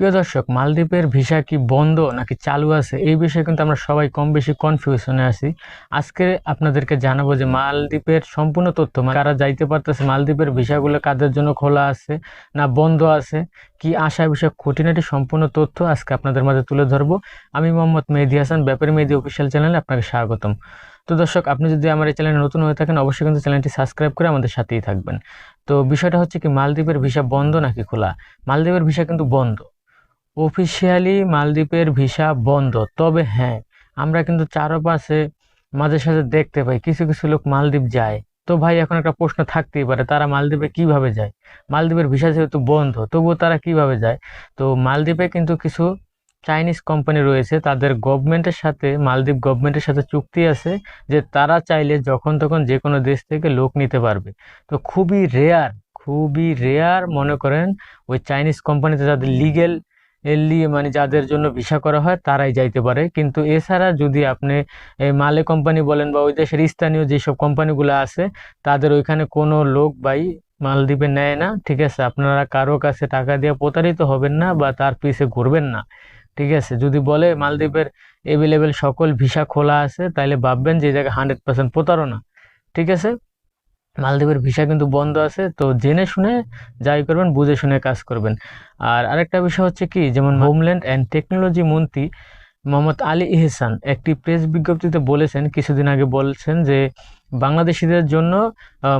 প্রিয় দর্শক, মালদ্বীপের ভিসা কি বন্ধ নাকি চালু আছে? এই বিষয়ে কিন্তু আমরা সবাই কম বেশি কনফিউশনে আছি। আজকে আপনাদেরকে জানাব যে মালদ্বীপের সম্পূর্ণ তথ্য মানে কারা যাইতে পারতেছে, মালদ্বীপের ভিসাগুলো কাদের জন্য খোলা আছে না বন্ধ আছে, কি আশা বিষয়ে খুঁটিনাটি সম্পূর্ণ তথ্য আজকে আপনাদের মাঝে তুলে ধরবো। আমি মোহাম্মদ মেহেদি হাসান, ব্যাপারী মেহেদি অফিসিয়াল চ্যানেলে আপনাকে স্বাগতম। তো দর্শক, আপনি যদি আমার এই চ্যানেলে নতুন হয়ে থাকেন, অবশ্যই কিন্তু চ্যানেলটি সাবস্ক্রাইব করে আমাদের সাথেই থাকবেন। তো বিষয়টা হচ্ছে কি, মালদ্বীপের ভিসা বন্ধ নাকি খোলা? মালদ্বীপের ভিসা কিন্তু বন্ধ। অফিসিয়ালি মালদ্বীপের ভিসা বন্ধ, তবে হ্যাঁ আমরা কিন্তু চারপাশে মাঝে সাঝে দেখতে পাই, কিছু কিছু লোক মালদ্বীপ যায়। তো ভাই, এখন একটা প্রশ্ন থাকতেই পারে, তারা মালদ্বীপে কীভাবে যায়? মালদ্বীপের ভিসা যেহেতু বন্ধ, তবুও তারা কীভাবে যায়? তো মালদ্বীপে কিন্তু কিছু চাইনিজ কোম্পানি রয়েছে, তাদের গভর্নমেন্টের সাথে, মালদ্বীপ গভর্নমেন্টের সাথে চুক্তি আছে যে তারা চাইলে যখন তখন যে কোনো দেশ থেকে লোক নিতে পারবে। তো খুবই রেয়ার খুবই রেয়ার মনে করেন ওই চাইনিজ কোম্পানিতে যাদের লিগেল এলি মানে যাদের জন্য ভিসা করা হয় তারাই যাইতে পারে। কিন্তু এছাড়া যদি আপনি মালে কোম্পানি বলেন বা ওই দেশের স্থানীয় যেসব কোম্পানিগুলো আছে, তাদের ওইখানে কোনো লোক বাই মালদ্বীপে নেয় না, ঠিক আছে? আপনারা কারও কাছে টাকা দিয়ে প্রতারিত হবেন না বা তার পিছে ঘুরবেন না, ঠিক আছে? যদি বলে মালদ্বীপের এভেলেবেল সকল ভিসা খোলা আছে তাহলে ভাববেন যে জায়গায় হান্ড্রেড পার্সেন্ট প্রতারণা, ঠিক আছে? মালদ্বীপের ভিসা কিন্তু বন্ধ আছে তো জেনে শুনে যাই করবেন বুঝে শুনে কাজ করবেন। আর আরেকটা বিষয় হচ্ছে কি যেমন হোমল্যান্ড অ্যান্ড টেকনোলজি মন্ত্রী মোহাম্মদ আলী ইহসান একটি প্রেস বিজ্ঞপ্তিতে বলেছেন, কিছুদিন আগে বলছেন যে বাংলাদেশিদের জন্য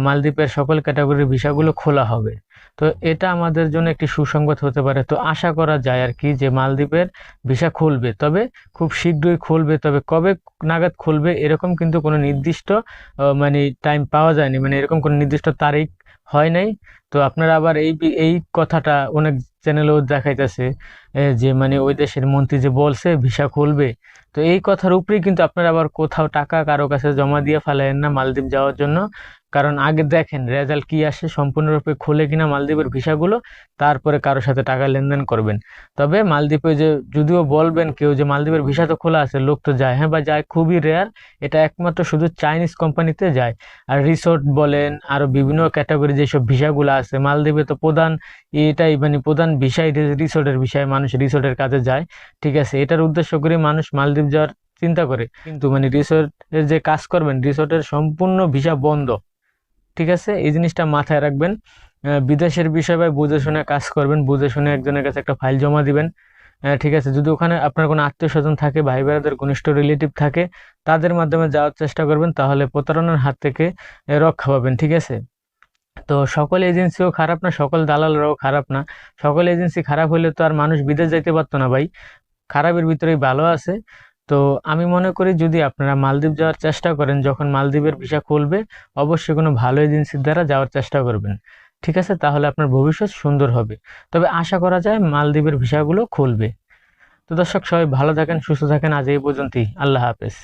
মালদ্বীপের সকল ক্যাটাগরির ভিসাগুলো খোলা হবে। তো এটা আমাদের জন্য একটি সুসংবাদ হতে পারে। তো আশা করা যায় আর কি যে মালদ্বীপের ভিসা খুলবে। তবে খুব শীঘ্রই খুলবে, তবে কবে নাগাদ খুলবে এরকম কিন্তু কোনো নির্দিষ্ট মানে টাইম পাওয়া যায়নি। মানে এরকম কোনো নির্দিষ্ট তারিখ হয় নাই। তো আপনারা আবার এই এই কথাটা অনেক চ্যানেলেও দেখাইতেছে যে মানে ওই দেশের মন্ত্রী যে বলছে, ভিসা খুলবে। তো এই কথার উপরেই কিন্তু আপনারা আবার কোথাও টাকা কারও কাছে জমা দিয়ে ফেলেন না মালদ্বীপ যাওয়ার জন্য। কারণ আগে দেখেন, রেজাল্ট কি আসে, সম্পূর্ণরূপে খোলে কিনা মালদ্বীপের ভিসাগুলো, তারপরে কারোর সাথে টাকা লেনদেন করবেন। তবে মালদ্বীপে যে যদিও বলবেন কেউ যে মালদ্বীপের ভিসা তো খোলা আছে, লোক তো যায়। হ্যাঁ বা যায়, খুবই রেয়ার এটা একমাত্র শুধু চাইনিজ কোম্পানিতে যায়। আর রিসোর্ট বলেন, আরও বিভিন্ন ক্যাটাগরি যেসব ভিসাগুলো আছে, মালদ্বীপে তো প্রধান এটাই মানে প্রধান বিষয় রিসোর্টের বিষয়ে, মানুষ রিসোর্টের কাজে যায়, ঠিক আছে? এটার উদ্দেশ্য করে মানুষ মালদ্বীপ যাওয়ার চিন্তা করে। কিন্তু মানে রিসোর্টের যে কাজ করবেন, রিসোর্টের সম্পূর্ণ ভিসা বন্ধ, ঠিক আছে? এই জিনিসটা মাথায় রাখবেন। বিদেশের বিষয় বা বুঝে শুনে কাজ করবেন, বুঝে শুনে একজনের কাছে একটা ফাইল জমা দিবেন ঠিক আছে? যদি ওখানে আপনার কোনো আত্মীয় স্বজন থাকে ভাই বেড়াদের ঘনিষ্ঠ রিলেটিভ থাকে, তাদের মাধ্যমে যাওয়ার চেষ্টা করবেন, তাহলে প্রতারণার হাত থেকে রক্ষা পাবেন, ঠিক আছে? তো সকল এজেন্সিও খারাপ না, সকল দালালরাও খারাপ না। সকল এজেন্সি খারাপ হলে তো আর মানুষ বিদেশ যাইতে পারতো না ভাই। খারাপের ভিতরেই ভালো আছে। তো আমি মনে করি যদি আপনারা মালদ্বীপ যাওয়ার চেষ্টা করেন, যখন মালদ্বীপের ভিসা খুলবে, অবশ্যই কোনো ভালো এজেন্সির দ্বারা যাওয়ার চেষ্টা করবেন। ঠিক আছে? তাহলে আপনার ভবিষ্যৎ সুন্দর হবে। তবে আশা করা যায় মালদ্বীপের ভিসাগুলো খুলবে। তো দর্শক সবাই ভালো থাকেন, সুস্থ থাকেন। আজ এই পর্যন্তই। আল্লাহ হাফেজ।